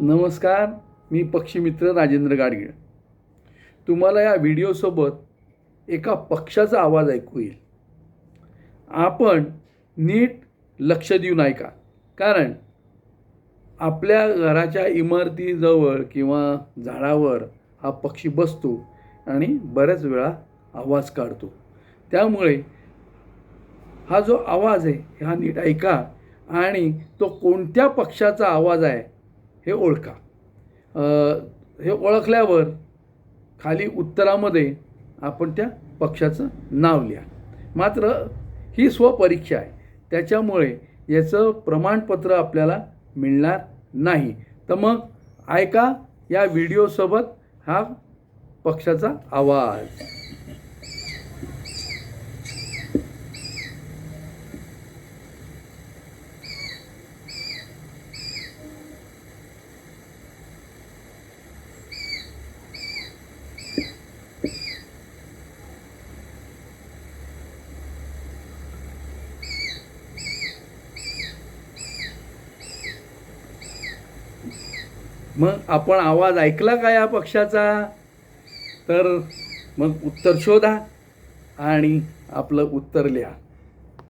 नमस्कार मी पक्षीमित्र राजेंद्र गाडगीळ. तुम्हाला या व्हिडिओसोबत एका पक्षाचा आवाज ऐकू येईल. आपण नीट लक्ष देऊन ऐका कारण आपल्या घराच्या इमारतीजवळ किंवा झाडावर हा पक्षी बसतो आणि बऱ्याच वेळा आवाज काढतो. त्यामुळे हा जो आवाज आहे हा नीट ऐका आणि तो कोणत्या पक्षाचा आवाज आहे हे ओळखा. हे ओळखल्यावर खाली उत्तरामध्ये आपण त्या पक्षाचं नाव लिहा. मात्र ही स्वपरीक्षा आहे. त्याच्यामुळे याचं प्रमाणपत्र आपल्याला मिळणार नाही. तर मग ऐका या व्हिडिओसोबत हा पक्षाचा आवाज. मग आपण आवाज ऐकला का या पक्षाचा? तर मग उत्तर शोधा आणि आपलं उत्तर लिहा.